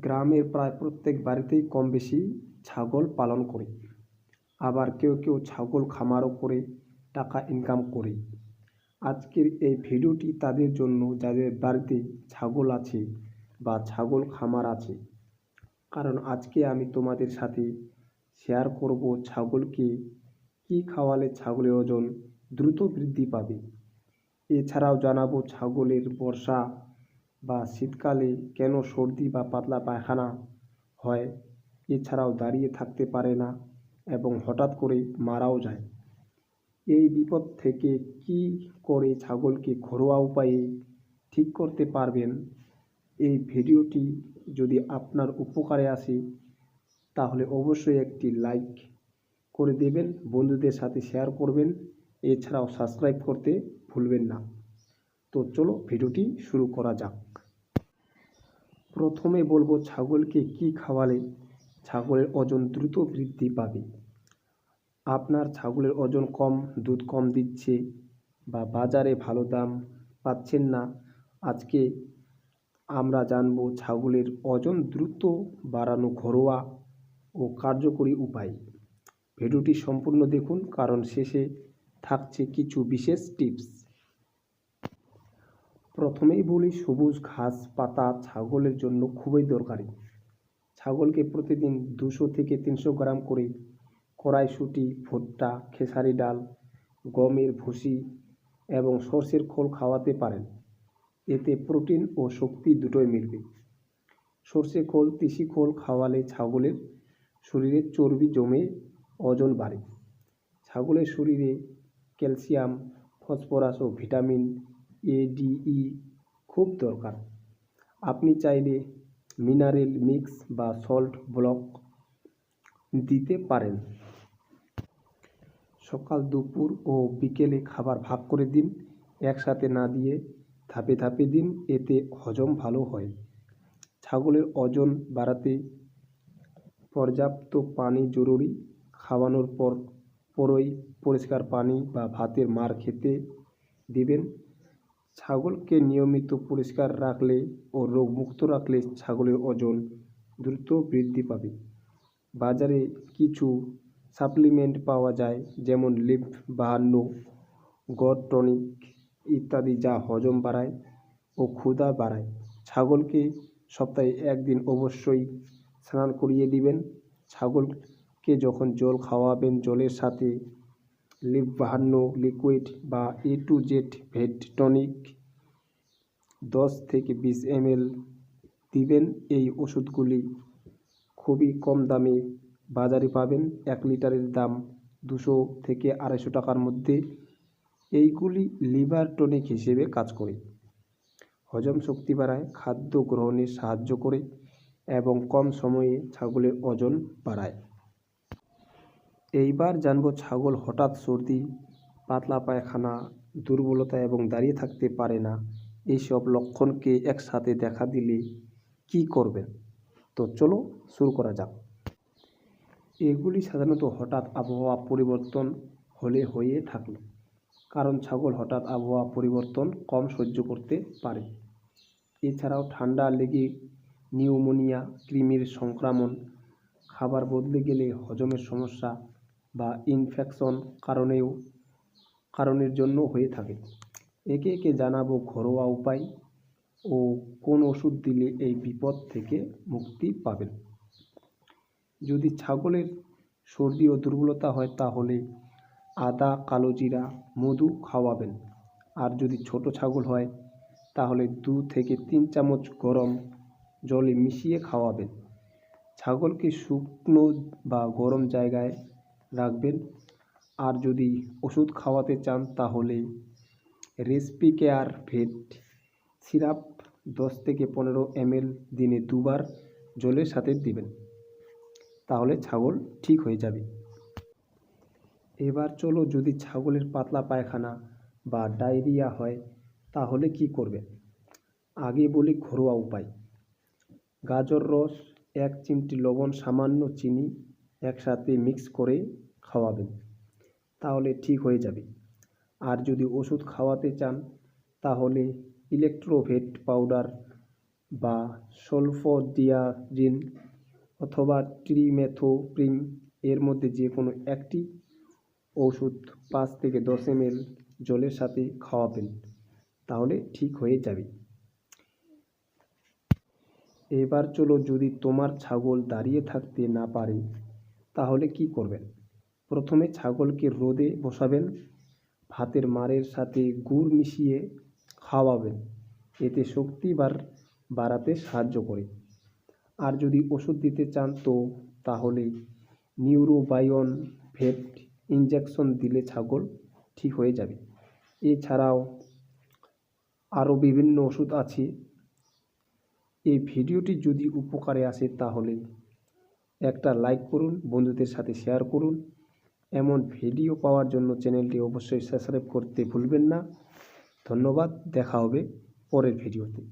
গ্রামের প্রায় প্রত্যেক বাড়িতেই কম বেশি ছাগল পালন করে। আবার কেউ কেউ ছাগল খামারও করে, টাকা ইনকাম করে। আজকের এই ভিডিওটি তাদের জন্য, যাদের বাড়িতে ছাগল আছে বা ছাগল খামার আছে। কারণ আজকে আমি তোমাদের সাথে শেয়ার করব ছাগলকে কী খাওয়ালে ছাগলের ওজন দ্রুত বৃদ্ধি পাবে। এছাড়াও জানাব ছাগলের বর্ষা বা শীতকালে কেন সর্দি বা পাতলা পায়খানা হয়? এছাড়াও দাঁড়িয়ে থাকতে পারে না এবং হঠাৎ করে মারাও যায়। এই বিপদ থেকে কি করে ছাগলকে ঘরোয়া উপায়ে ঠিক করতে পারবেন? এই ভিডিওটি যদি আপনার উপকারে আসে, তাহলে অবশ্যই একটি লাইক করে দেবেন, বন্ধুদের সাথে শেয়ার করবেন। এছাড়াও সাবস্ক্রাইব করতে ভুলবেন না। তো চলো ভিডিওটি শুরু করা যাক। প্রথমে বলব ছাগলকে কি খাওয়ালে ছাগলের ওজন দ্রুত বৃদ্ধি পাবে। আপনার ছাগলের ওজন কম, দুধ কম দিচ্ছে বা বাজারে ভালো দাম পাচ্ছেন না, আজকে আমরা জানব ছাগলের ওজন দ্রুত বাড়ানো ঘরোয়া ও কার্যকরী উপায়। ভিডিওটি সম্পূর্ণ দেখুন, কারণ শেষে থাকছে কিছু বিশেষ টিপস। প্রথমেই বলি, সবুজ ঘাস, পাতা, ছাগলের জন্য খুবই দরকারি। ছাগলকে প্রতিদিন দুশো থেকে তিনশো গ্রাম করে কড়াইশুঁটি, ভুট্টা, খেসারি ডাল, গমের ভুসি এবং সর্ষের খোল খাওয়াতে পারেন। এতে প্রোটিন ও শক্তি দুটোই মিলবে। সর্ষে খোল, তিসি খোল খাওয়ালে ছাগলের শরীরে চর্বি জমে, ওজন বাড়ে। ছাগলের শরীরে ক্যালসিয়াম, ফসফরাস ও ভিটামিন এ ডি ই খুব দরকার। আপনি চাইলে মিনারেল মিক্স বা সল্ট ব্লক দিতে পারেন। সকাল, দুপুর ও বিকেলে খাবার ভাগ করে দিন। একসাথে না দিয়ে ধাপে ধাপে দিন, এতে হজম ভালো হয়। ছাগলের ওজন বাড়াতে পর্যাপ্ত পানি জরুরি। খাওয়ানোর পর, পরই পরিষ্কার পানি বা ভাতের মার খেতে দিবেন। ছাগলকে নিয়মিত পরিষ্কার রাখলে ও রোগমুক্ত রাখলে ছাগলের ওজন দ্রুত বৃদ্ধি পাবে। বাজারে কিছু সাপ্লিমেন্ট পাওয়া যায়, যেমন লিভ বাহান্ন, গড টনিক ইত্যাদি যা হজম বাড়ায় ও ক্ষুধা বাড়ায়। ছাগলকে সপ্তাহে একদিন অবশ্যই স্নান করিয়ে দিবেন। ছাগলকে যখন জল খাওয়াবেন, জলের সাথে লিভ বাহান্ন লিকুইড বা A to Z vet tonic দশ থেকে বিশ এমএল দিবেন। এই ওষুধগুলি খুবই কম দামে বাজারে পাবেন। এক লিটারের দাম দুশো থেকে আড়াইশো টাকার মধ্যে। এইগুলি লিভার টনিক হিসেবে কাজ করে। হজম শক্তি বাড়ায়, খাদ্য গ্রহণে সাহায্য করে এবং কম সময়ে ছাগলের ওজন বাড়ায়। এইবার জানব ছাগল হঠাৎ সর্দি, পাতলা পায়খানা, দুর্বলতা এবং দাঁড়িয়ে থাকতে পারে না। এইসব লক্ষণকে একসাথে দেখা দিলে কি করবেন? তো চলো শুরু করা যাক। এগুলি সাধারণত হঠাৎ আবহাওয়া পরিবর্তন হলে হয়ে থাকল, কারণ ছাগল হঠাৎ আবহাওয়া পরিবর্তন কম সহ্য করতে পারে। এছাড়াও ঠান্ডা লেগে নিউমোনিয়া, কৃমির সংক্রমণ, খাবার বদলে গেলে হজমের সমস্যা বা ইনফেকশন কারণেও, কারণের জন্য হয়ে থাকে। একে একে জানাব ঘরোয়া উপায় ও কোন ওষুধ দিলে এই বিপদ থেকে মুক্তি পাবেন। যদি ছাগলের সর্দি ও দুর্বলতা হয় তাহলে আদা, কালো জিরা, মধু খাওয়াবেন। আর যদি ছোট ছাগল হয় তাহলে দু থেকে তিন চামচ গরম জলে মিশিয়ে খাওয়াবেন। ছাগলকে শুকনো বা গরম জায়গায় রাখবেন। আর যদি ওষুধ খাওয়াতে চান তাহলে রেসপি কেয়ার ভেট, সিরাপ দশ থেকে পনেরো এমএল দিনে দুবার জলের সাথে দিবেন। তাহলে ছাগল ঠিক হয়ে যাবে। এবার চলো যদি ছাগলের পাতলা পায়খানা বা ডায়রিয়া হয় তাহলে কি করবেন? আগে বলি ঘরোয়া উপায়। গাজর রস, এক চিমটি লবণ, সামান্য চিনি একসাথে মিক্স করে খাওয়াবেন। তাহলে ঠিক হয়ে যাবে। আর যদি ওষুধ খাওয়াতে চান, তাহলে ইলেকট্রোভেট পাউডার বা সলফোডিয়াজিন অথবা ট্রিমেথোপ্রিম এর মধ্যে যে কোনো একটি ওষুধ পাঁচ থেকে দশ এমএল জলের সাথে খাওয়াবেন। তাহলে ঠিক হয়ে যাবে। এবার চলো যদি তোমার ছাগল দাঁড়িয়ে থাকতে না পারে তাহলে কি করবেন? প্রথমে ছাগলকে রোদে বসাবেন, ভাতের মারের সাথে গুড় মিশিয়ে খাওয়াবেন। এতে শক্তি বার, বাড়াতে সাহায্য করে। আর যদি ওষুধ দিতে চান তো তাহলে নিউরোবায়ন ভেট ইঞ্জেকশন দিলে ছাগল ঠিক হয়ে যাবে। এছাড়াও আরও বিভিন্ন ওষুধ আছে। এই ভিডিওটি যদি উপকারে আসে তাহলে একটা লাইক করুন, বন্ধুদের সাথে শেয়ার করুন। এমন ভিডিও পাওয়ার জন্য চ্যানেলটি অবশ্যই সাবস্ক্রাইব করতে ভুলবেন না। ধন্যবাদ, দেখা হবে পরের ভিডিওতে